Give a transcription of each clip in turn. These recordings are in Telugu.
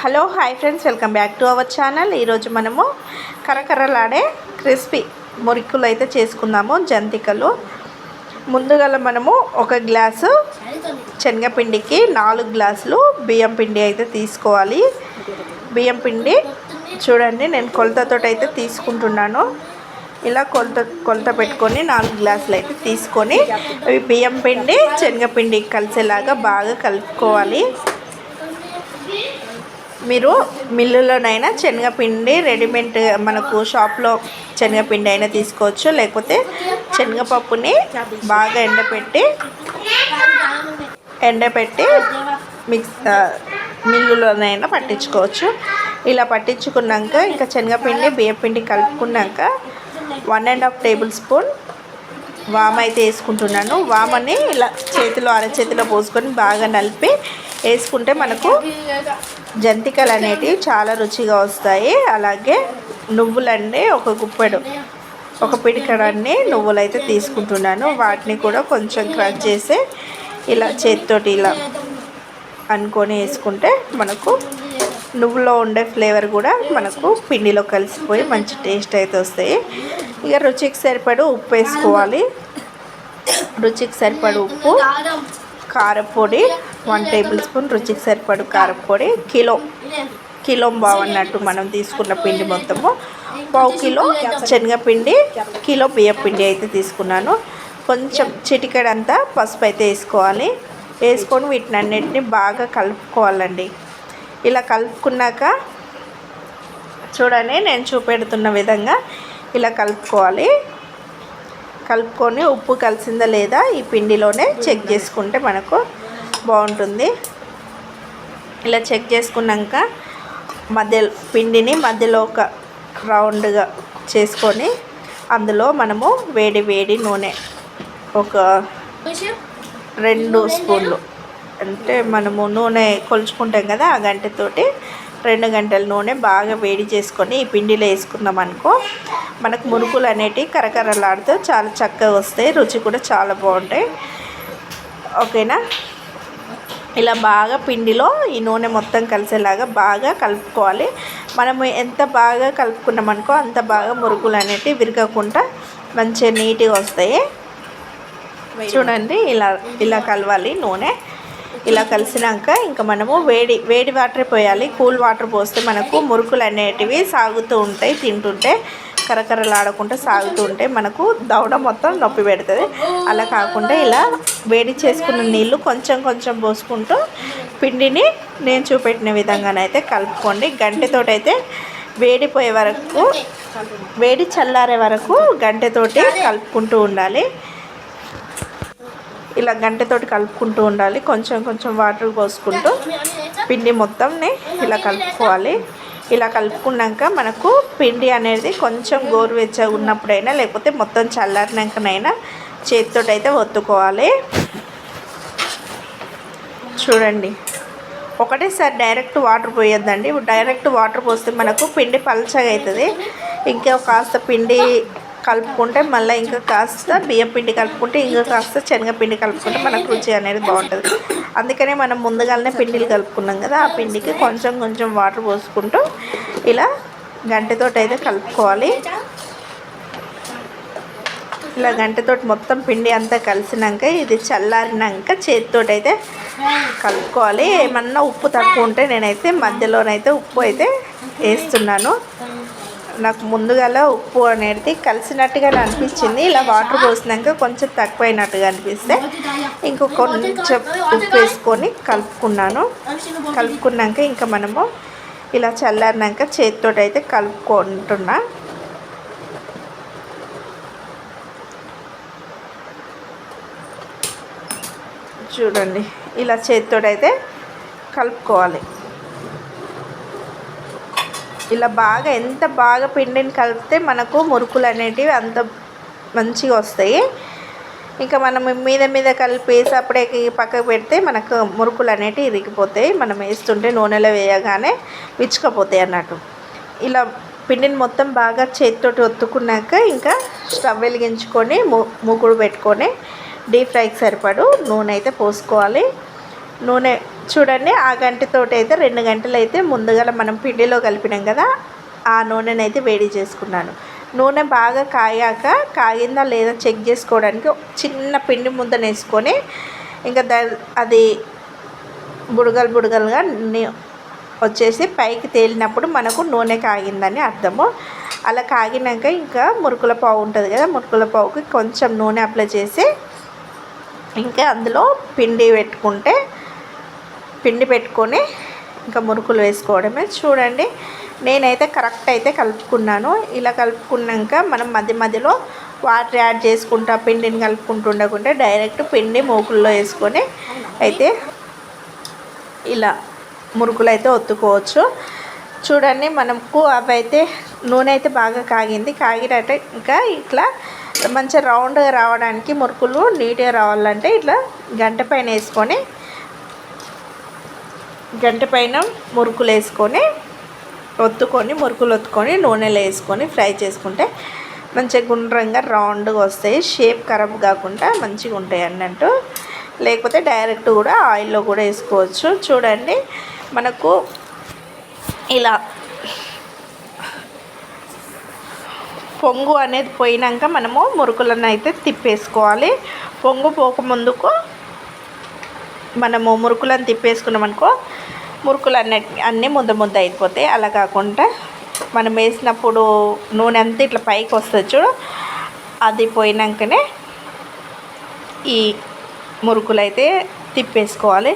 Hello hi friends welcome back to our channel. ఈరోజు మనము కరకరలాడే క్రిస్పీ మురికులు అయితే చేసుకుందాము జంతికలు. ముందుగా మనము ఒక గ్లాసు శనగపిండికి నాలుగు గ్లాసులు బియ్యం పిండి అయితే తీసుకోవాలి. బియ్యం పిండి చూడండి నేను కొలతతో అయితే తీసుకుంటున్నాను. ఇలా కొలత కొలత పెట్టుకొని నాలుగు గ్లాసులు అయితే తీసుకొని అవి బియ్యం పిండి శనగపిండి కలిసేలాగా బాగా కలుపుకోవాలి. మీరు మిల్లులోనైనా శనగపిండి రెడీమేడ్ మనకు షాప్లో శనగపిండి అయినా తీసుకోవచ్చు. లేకపోతే శనగపప్పుని బాగా ఎండపెట్టి ఎండపెట్టి మిక్స్ మిల్లులోనైనా పట్టించుకోవచ్చు. ఇలా పట్టించుకున్నాక ఇంకా శనగపిండి బియ్యపిండి కలుపుకున్నాక one and half tablespoon వామ అయితే వేసుకుంటున్నాను. వామని ఇలా చేతిలో అరచేతిలో పోసుకొని బాగా నలిపి వేసుకుంటే మనకు జంతికలు అనేటివి చాలా రుచిగా వస్తాయి. అలాగే నువ్వులండి ఒక గుప్పెడు ఒక పిడికడాన్ని నువ్వులు అయితే తీసుకుంటున్నాను. వాటిని కూడా కొంచెం క్రష్ చేసి ఇలా చేతితోటి ఇలా అనుకొని వేసుకుంటే మనకు నువ్వులో ఉండే ఫ్లేవర్ కూడా మనకు పిండిలో కలిసిపోయి మంచి టేస్ట్ అయితే వస్తాయి. ఇక రుచికి సరిపడు ఉప్పు వేసుకోవాలి. రుచికి సరిపడు ఉప్పు. కారపొడి వన్ టేబుల్ స్పూన్ రుచికి సరిపడు కారపొడి కిలో కిలో బావన్నట్టు మనం తీసుకున్న పిండి మొత్తము. పావు కిలో శనగపిండి కిలో బియ్యపిండి అయితే తీసుకున్నాను. కొంచెం చిటికెడంతా పసుపు అయితే వేసుకోవాలి. వేసుకొని వీటిని అన్నిటిని బాగా కలుపుకోవాలండి. ఇలా కలుపుకున్నాక చూడండి నేను చూపెడుతున్న విధంగా ఇలా కలుపుకోవాలి. కలుపుకొని ఉప్పు కలిసిందా లేదా ఈ పిండిలోనే చెక్ చేసుకుంటే మనకు బాగుంటుంది. ఇలా చెక్ చేసుకున్నాక మధ్య పిండిని మధ్యలో ఒక రౌండ్గా చేసుకొని అందులో మనము వేడి వేడి నూనె ఒక రెండు స్పూన్లు. అంటే మనము నూనె కొలుచుకుంటాం కదా ఆ గంటతోటి రెండు గంటల నూనె బాగా వేడి చేసుకొని ఈ పిండిలో వేసుకున్నాం అనుకో. మనకు మురుకులు అనేటివి కరకరలాడుతూ చాలా చక్కగా వస్తాయి. రుచి కూడా చాలా బాగుంటాయి. ఓకేనా? ఇలా బాగా పిండిలో ఈ నూనె మొత్తం కలిసేలాగా బాగా కలుపుకోవాలి. మనము ఎంత బాగా కలుపుకున్నాం అనుకో అంత బాగా మురుకులు అనేటివి విరగకుండా మంచిగా నీట్గా వస్తాయి. చూడండి ఇలా ఇలా కలవాలి నూనె. ఇలా కలిసినాక ఇంకా మనము వేడి వేడి వాటర్ పోయాలి. కూల్ వాటర్ పోస్తే మనకు మురుకులు అనేటివి సాగుతూ ఉంటాయి తింటుంటే కరకరలాడకుండా సాగుతూ ఉంటే మనకు దవడ మొత్తం నొప్పి పెడుతుంది. అలా కాకుండా ఇలా వేడి చేసుకున్న నీళ్ళు కొంచెం కొంచెం పోసుకుంటూ పిండిని నేను చూపెట్టిన విధంగానైతే కలుపుకోండి. గంటెతోటైతే వేడిపోయే వరకు వేడి చల్లారే వరకు గంటెతోటి కలుపుకుంటూ ఉండాలి. ఇలా గంటతోటి కలుపుకుంటూ ఉండాలి. కొంచెం కొంచెం వాటర్ పోసుకుంటూ పిండి మొత్తంని ఇలా కలుపుకోవాలి. ఇలా కలుపుకున్నాక మనకు పిండి అనేది కొంచెం గోరువెచ్చగా ఉన్నప్పుడైనా లేకపోతే మొత్తం చల్లారినాకనైనా చేతితోటైతే అయితే ఒత్తుకోవాలి. చూడండి. ఒకటేసారి డైరెక్ట్ వాటర్ పోయొద్దండి. డైరెక్ట్ వాటర్ పోస్తే మనకు పిండి పలచగా అవుతుంది ఇంకా కాస్త పిండి కలుపుకుంటే మళ్ళీ ఇంకా కాస్త బియ్యం పిండి కలుపుకుంటే ఇంకా కాస్త శనగపిండి కలుపుకుంటే మనకు రుచి అనేది బాగుంటుంది. అందుకనే మనం ముందుగానే పిండిలు కలుపుకున్నాం కదా ఆ పిండికి కొంచెం కొంచెం వాటర్ పోసుకుంటూ ఇలా గంటతోటి అయితే కలుపుకోవాలి. ఇలా గంటతోటి మొత్తం పిండి అంతా కలిసినాక ఇది చల్లారినాక చేతితోటి అయితే కలుపుకోవాలి. ఏమన్నా ఉప్పు తక్కువ ఉంటే నేనైతే మధ్యలోనైతే ఉప్పు అయితే వేస్తున్నాను. నాకు ముందుగాల ఉప్పు అనేది కలిసినట్టుగా అనిపించింది. ఇలా వాటర్ పోసినాక కొంచెం తక్కువైనట్టుగా అనిపిస్తే ఇంకో కొంచెం ఉప్పు వేసుకొని కలుపుకున్నాను. కలుపుకున్నాక ఇంకా మనము ఇలా చల్లారినాక చేతితో అయితే కలుపుకుంటున్నా. చూడండి ఇలా చేతితో అయితే కలుపుకోవాలి. ఇలా బాగా ఎంత బాగా పిండిని కలిపితే మనకు మురుకులు అనేటివి అంత మంచిగా వస్తాయి. ఇంకా మనం మీద మీద కలిపేసి అప్పుడే పక్కకు పెడితే మనకు మురుకులు అనేటివి ఇరిగిపోతాయి. మనం వేస్తుంటే నూనెలో వేయగానే విచ్చుకపోతాయి అన్నట్టు. ఇలా పిండిని మొత్తం బాగా చేతితోటి ఒత్తుకున్నాక ఇంకా స్టవ్ వెలిగించుకొని ము మూకుడు పెట్టుకొని డీప్ ఫ్రైకి సరిపడు నూనె అయితే పోసుకోవాలి. నూనె చూడండి ఆ గంటతోటి అయితే రెండు గంటలు అయితే ముందుగా మనం పిండిలో కలిపినాం కదా ఆ నూనెని అయితే వేడి చేసుకున్నాను. నూనె బాగా కాయాక కాగిందా లేదా చెక్ చేసుకోవడానికి చిన్న పిండి ముద్దను వేసుకొని ఇంకా ద అది బుడగలు బుడగలుగా వచ్చేసి పైకి తేలినప్పుడు మనకు నూనె కాగిందని అర్థము. అలా కాగినాక ఇంకా మురుకుల పావు ఉంటుంది కదా మురుకుల పావుకి కొంచెం నూనె అప్లై చేసి ఇంకా అందులో పిండి పెట్టుకుంటే పిండి పెట్టుకొని ఇంకా మురుకులు వేసుకోవడమే. చూడండి నేనైతే కరెక్ట్ అయితే కలుపుకున్నాను. ఇలా కలుపుకున్నాక మనం మధ్య మధ్యలో వాటర్ యాడ్ చేసుకుంటా పిండిని కలుపుకుంటూ ఉండకుంటే డైరెక్ట్ పిండి మూకుల్లో వేసుకొని అయితే ఇలా మురుకులు అయితే ఒత్తుకోవచ్చు. చూడండి మనకు అవి అయితే నూనె అయితే బాగా కాగింది. కాగినట్టు ఇంకా ఇట్లా మంచిగా రౌండ్గా రావడానికి మురుకులు నీట్గా రావాలంటే ఇట్లా గంట పైన వేసుకొని గంట పైన మురుకులు వేసుకొని ఒత్తుకొని మురుకులు ఒత్తుకొని నూనెలో వేసుకొని ఫ్రై చేసుకుంటే మంచిగా గుండ్రంగా రౌండ్గా వస్తాయి. షేప్ ఖరాబ్ కాకుండా మంచిగా ఉంటాయి అన్నట్టు. లేకపోతే డైరెక్ట్ కూడా ఆయిల్లో కూడా వేసుకోవచ్చు. చూడండి మనకు ఇలా పొంగు అనేది పోయినాక మనము మురుకులను అయితే తిప్పేసుకోవాలి. పొంగు పోకముందుకు మనము మురుకులను తిప్పేసుకున్నాం అనుకో మురుకులు అన్ని అన్నీ ముద్ద ముద్ద అయిపోతాయి. అలా కాకుండా మనం వేసినప్పుడు నూనె అంతా ఇట్లా పైకి వస్తుంది చూడు. అది పోయినాకనే ఈ మురుకులు అయితే తిప్పేసుకోవాలి.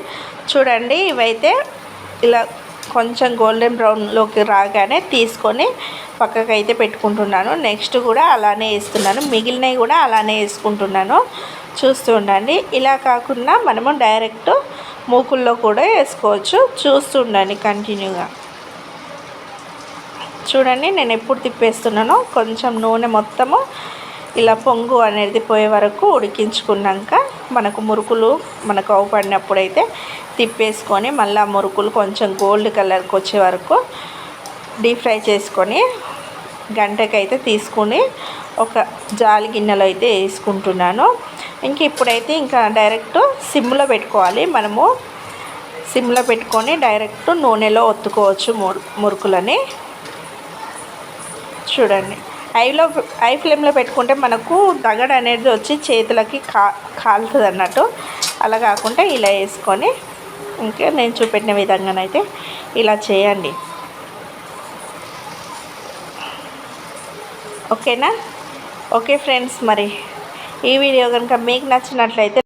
చూడండి ఇవైతే ఇలా కొంచెం గోల్డెన్ బ్రౌన్లోకి రాగానే తీసుకొని పక్కకు అయితే పెట్టుకుంటున్నాను. నెక్స్ట్ కూడా అలానే వేస్తున్నాను. మిగిలినవి కూడా అలానే వేసుకుంటున్నాను. చూస్తూ ఉండండి. ఇలా కాకుండా మనము డైరెక్ట్ మూకుల్లో కూడా వేసుకోవచ్చు. చూస్తూ ఉండండి కంటిన్యూగా చూడండి నేను ఎప్పుడు తిప్పేస్తున్నానో కొంచెం నూనె మొత్తము ఇలా పొంగు అనేది పోయే వరకు ఉడికించుకున్నాక మనకు మురుకులు మనకు అవపడినప్పుడు అయితే తిప్పేసుకొని మళ్ళీ మురుకులు కొంచెం గోల్డ్ కలర్కి వచ్చే వరకు డీప్ ఫ్రై చేసుకొని గంటకైతే తీసుకుని ఒక జాలి గిన్నెలో అయితే వేసుకుంటున్నాను. ఇంక ఇప్పుడైతే ఇంకా డైరెక్ట్ సిమ్లో పెట్టుకోవాలి. మనము సిమ్లో పెట్టుకొని డైరెక్ట్ నూనెలో ఒత్తుకోవచ్చు మురుకులని. చూడండి. ఐలో ఐ ఫ్లేమ్లో పెట్టుకుంటే మనకు దగడ అనేది వచ్చి చేతులకి కా కాలుతుంది అన్నట్టు అలా కాకుండా ఇలా వేసుకొని ఇంకా నేను చూపెట్టిన విధంగానైతే ఇలా చేయండి. ఓకేనా? ఓకే ఫ్రెండ్స్ మరి. ఈ వీడియో కనుక మీకు నచ్చినట్లయితే